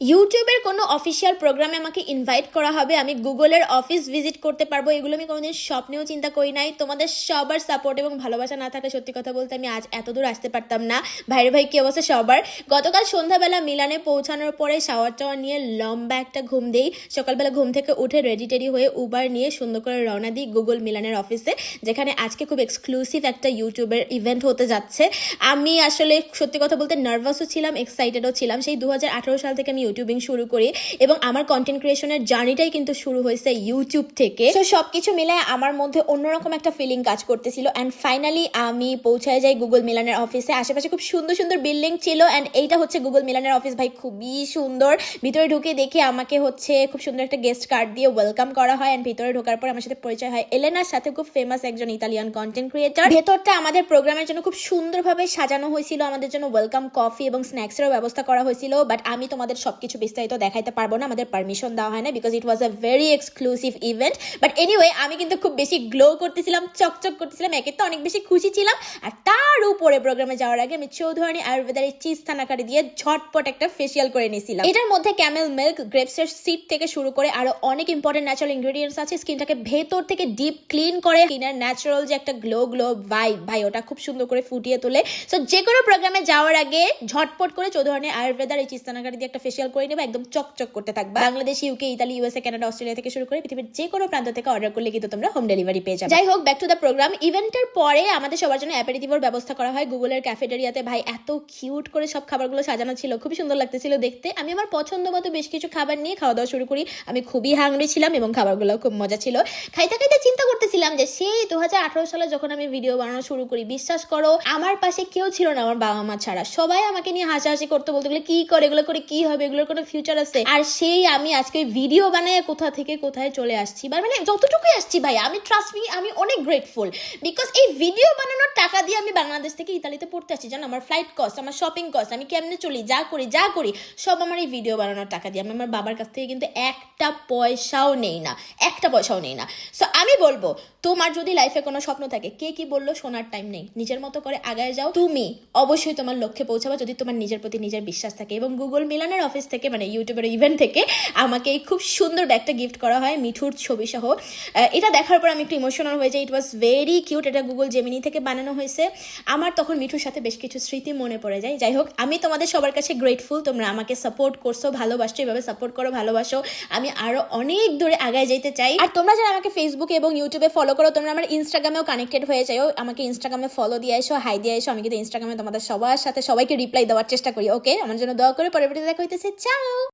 ইউটিউবের কোনো অফিসিয়াল প্রোগ্রামে আমাকে ইনভাইট করা হবে, আমি গুগলের অফিস ভিজিট করতে পারব, এগুলো আমি কোনোদিন স্বপ্নেও চিন্তা করি নাই। তোমাদের সবার সাপোর্ট এবং ভালোবাসা না থাকলে সত্যি কথা বলতে আমি আজ এত দূর আসতে পারতাম না। ভাইরে ভাই, কি অবস্থা সবার? গতকাল সন্ধ্যাবেলা মিলানে পৌঁছানোর পরে শাওয়ার টাওয়ার নিয়ে লম্বা একটা ঘুম দেই। সকালবেলা ঘুম থেকে উঠে রেডি টেডি হয়ে উবার নিয়ে সুন্দর করে রওনা দিই গুগল মিলানের অফিসে যেখানে আজকে খুব এক্সক্লুসিভ একটা ইউটিউবের ইভেন্ট হতে যাচ্ছে। আমি আসলে সত্যি কথা বলতে নার্ভাসও ছিলাম এক্সাইটেডও ছিলাম। সেই দু হাজার আঠেরো সাল থেকে আমি ইউটিউবিং শুরু করি এবং আমার কন্টেন্ট ক্রিয়েশনের জার্নিটাই কিন্তু শুরু হয়েছে ইউটিউব থেকে। তো সব কিছু মিলে আমার মধ্যে অন্যরকম একটা ফিলিং কাজ করতেছিল অ্যান্ড ফাইনালি আমি পৌঁছায় যাই গুগল মিলানের অফিসে আশেপাশে খুব সুন্দর সুন্দর বিল্ডিং ছিল অ্যান্ড এইটা হচ্ছে গুগল মিলানের অফিস ভাই, খুবই সুন্দর। ভিতরে ঢুকে দেখে আমাকে হচ্ছে খুব সুন্দর একটা গেস্ট কার্ড দিয়ে ওয়েলকাম করা হয় অ্যান্ড ভিতরে ঢোকার পর আমার সাথে পরিচয় হয় এলেনার সাথে খুব ফেমাস একজন ইতালিয়ান কন্টেন্ট ক্রিয়েটার ভেতরটা আমাদের প্রোগ্রামের জন্য খুব সুন্দরভাবে সাজানো হয়েছিল, আমাদের জন্য ওয়েলকাম কফি এবং স্ন্যাক্সেরও ব্যবস্থা করা হয়েছিল বাট আমি তোমাদের সবকিছু বিস্তারিত দেখাইতে পারব না, আমাদের পারমিশন দেওয়া হয় না because it was a very exclusive event but anyway আমি কিন্তু খুব বেশি গ্লো করতেছিলাম, চকচক করতেছিলাম, একে তো অনেক বেশি খুশি ছিলাম। আর তার উপরে প্রোগ্রামে যাওয়ার আগে আমি চৌধুরানী আয়ুর্বেদার এই চিজ থানাকারি দিয়ে ঝটপট একটা ফেসিয়াল করে নিয়েছিলাম। এটার মধ্যে ক্যামেল মিল্ক গ্রেপসের সিড থেকে শুরু করে আরও অনেক ইম্পর্টেন্ট ন্যাচারাল ইনগ্রেডিয়েন্টস আছে। স্কিনটাকে ভেতর থেকে ডিপ ক্লিন করে, স্কিনের ন্যাচারাল যে একটা গ্লো গ্লো ভাইব ভাই, ওটা খুব সুন্দর করে ফুটিয়ে তোলে। সো যে কোনো প্রোগ্রামে যাওয়ার আগে ঝটপট করে চৌধুরানী আয়ুর্বেদার এই চিস্তানাকারি দিয়ে একটা ফেসিয়াল করে নেবে, একদম চকচক করতে থাকবে। Bangladesh UK Italy USA Canada Australia থেকে শুরু করে পৃথিবীর যে কোনো প্রান্ত থেকে অর্ডার করলে কিন্তু তোমরা হোম ডেলিভারি পেয়ে যাবে। যাই হোক ব্যাক টু দ্য প্রোগ্রাম ইভেন্টের পরে আমাদের সবার জন্য অ্যাপারিটিভের ব্যবস্থা করা হয় গুগলের ক্যাফেটেরিয়াতে ভাই, এত কিউট করে সব খাবারগুলো সাজানো ছিল, খুবই সুন্দর লাগতেছিল দেখতে। আমি আমার পছন্দ মতো বেশ কিছু খাবার নিয়ে খাওয়া দাওয়া শুরু করি। আমি খুবই হাংরি ছিলাম এবং খাবারগুলো খুব মজা ছিল। খাইতে খাইতে চিন্তা করতেছিলাম যে সেই দু হাজার আঠারো সালে যখন আমি ভিডিও বানানো শুরু করি, বিশ্বাস করো, আমার পাশে কেউ ছিল না আমার বাবা মা ছাড়া। সবাই আমাকে নিয়ে হাসাহাসি করতে বলতে গেলে, কি করে, এগুলো করে কি হবে এগুলোর কোনো ফিউচার আছে? আর সেই আমি আজকে ভিডিও বানায় কোথা থেকে কোথায় চলে আসছি বা মানে যতটুকুই আসছি ভাই, আমি ট্রাস্ট মি আমি অনেক গ্রেটফুল বিকজ এই ভিডিও বানানোর টাকা দিয়ে আমি বাংলাদেশ থেকে ইতালিতে পড়তে আসছি। জানো, আমার ফ্লাইট কস্ট আমার শপিং কস্ট আমি কেমনে চলি, যা করি যা করি, সব আমার এই ভিডিও বানানোর টাকা দিয়ে। আমি আমার বাবার কাছ থেকে কিন্তু একটা পয়সাও নেই না, একটা পয়সাও নেই না। সো আমি বলব, তোমার যদি লাইফে কোনো স্বপ্ন থাকে, কে কি বলল শোনার টাইম নেই। নিজের মতো করে আগায় যাও। তুমি অবশ্যই তোমার লক্ষ্যে পৌঁছাবা যদি তোমার নিজের প্রতি নিজের বিশ্বাস থাকে এবং গুগল মিলানের অফিস থেকে মানে ইউটিউবের ইভেন্ট থেকে আমাকে খুব সুন্দর ব্যাগটা গিফট করা হয়, মিঠুর ছবি সহ এটা দেখার পর আমি একটু ইমোশনাল হয়ে যাই। ইট ওয়াজ ভেরি কিউট এটা গুগল জেমিনি থেকে বানানো হয়েছে। আমার তখন মিঠুর সাথে বেশ কিছু স্মৃতি মনে পড়ে যায়। যাই হোক, আমি তোমাদের সবার কাছে গ্রেটফুল তোমরা আমাকে সাপোর্ট করছ, ভালোবাসছো, এভাবে সাপোর্ট করো, ভালোবাসো। আমি আরও অনেক দূরে আগায় যেতে চাই। আর তোমরা যারা আমাকে ফেসবুকে এবং ইউটিউবে ফলো করো, তোমরা আমার ইনস্টাগ্রামেও কানেক্টেড হয়ে যাও আমাকে ইনস্টাগ্রামে ফলো দিয়ে এসো হাই দিয়ে এসো আমি কিন্তু ইনস্টাগ্রামে তোমাদের সবার সাথে সবাইকে রিপ্লাই দেওয়ার চেষ্টা করি ওকে আমার জন্য দয়া করে পরবর্তীতে দেখা হইতেছে। Chào!